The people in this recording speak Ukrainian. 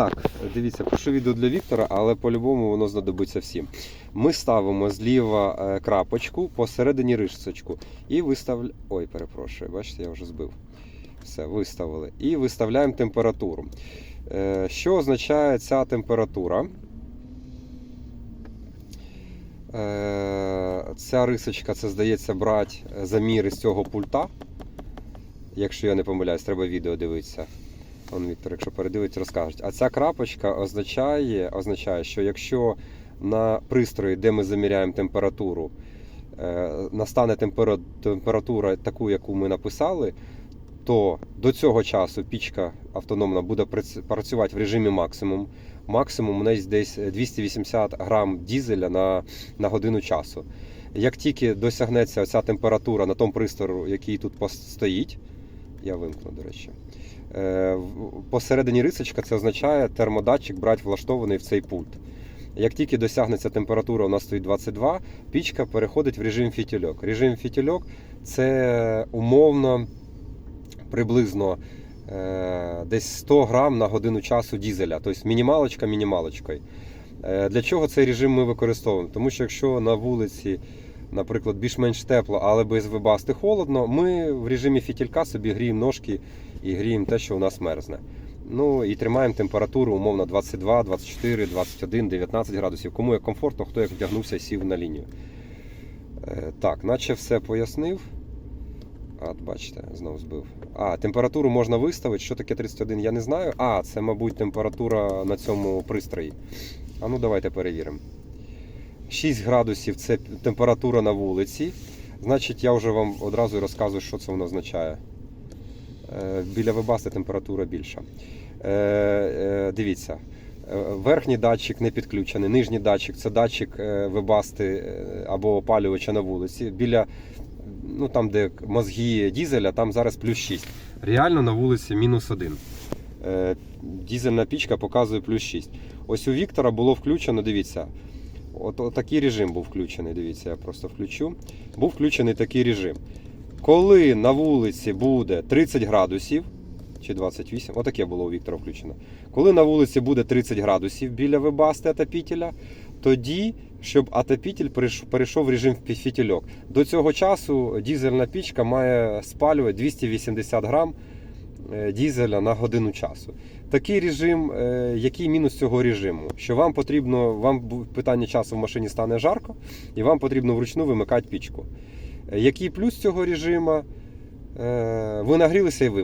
Так, дивіться, пишу відео для Віктора, але по-любому воно знадобиться всім. Ми ставимо зліва е, крапочку посередині рисочку і виставляємо. Ой, перепрошую, бачите, я вже збив. Все, виставили. І виставляємо температуру. Е, Що означає ця температура? Е, Ця рисочка, це здається, брати заміри з цього пульта. Якщо я не помиляюсь, треба відео дивитися. Он Віктор, якщо передивить, розкажуть. А ця крапочка означає, означає, що якщо на пристрої, де ми заміряємо температуру, е, настане температура таку, яку ми написали, то до цього часу пічка автономна буде прац- працювати в режимі максимум. Максимум у неї десь 280 грам дізеля на, на годину часу. Як тільки досягнеться ця температура на тому пристрою, який тут стоїть, я вимкну, до речі. Е, Посередині рисочка це означає термодатчик брать влаштований в цей пульт. Як тільки досягнеться температура, у нас стоїть 22, пічка переходить в режим фітільок. Режим фітільок це умовно приблизно е, десь 100 грам на годину часу дізеля, тобто мінімалочка мінімалочкою. Е, Для чого цей режим ми використовуємо? Тому що якщо на вулиці, наприклад, більш-менш тепло, але без вибасти холодно, ми в режимі фітілька собі гріємо ножки і гріємо те, що у нас мерзне. Ну і тримаємо температуру умовно 22, 24, 21, 19 градусів. Кому як комфортно, хто як вдягнувся і сів на лінію. Е, Так, наче все пояснив. От бачите, знову збив. А, температуру можна виставити. Що таке 31, я не знаю. А, це, мабуть, температура на цьому пристрої. А ну давайте перевіримо. 6 градусів це температура на вулиці. Значить, я вже вам одразу розказую, що це воно означає. Е, Біля вебасти температура більша. Е, е, Дивіться. Верхній датчик не підключений, нижній датчик це датчик вебасти або опалювача на вулиці. Біля ну там, де мозги дізеля, там зараз плюс 6. Реально на вулиці мінус 1. Е, Дізельна пічка показує плюс 6. Ось у Віктора було включено, дивіться. От, от такий режим був включений. Дивіться, я просто включу. Був включений такий режим. Коли на вулиці буде 30 градусів, чи 28, отаке було у Віктора включено. Коли на вулиці буде 30 градусів біля вебасти отопітеля, тоді, щоб перейш- перейшов в режим фі- фітільок. До цього часу дізельна пічка має спалювати 280 грам дізеля на годину часу. Такий режим, е, який мінус цього режиму? Що вам потрібно, вам питання часу в машині стане жарко, і вам потрібно вручну вимикати пічку. Е, Який плюс цього режиму? Е, Ви нагрілися і вимкнули.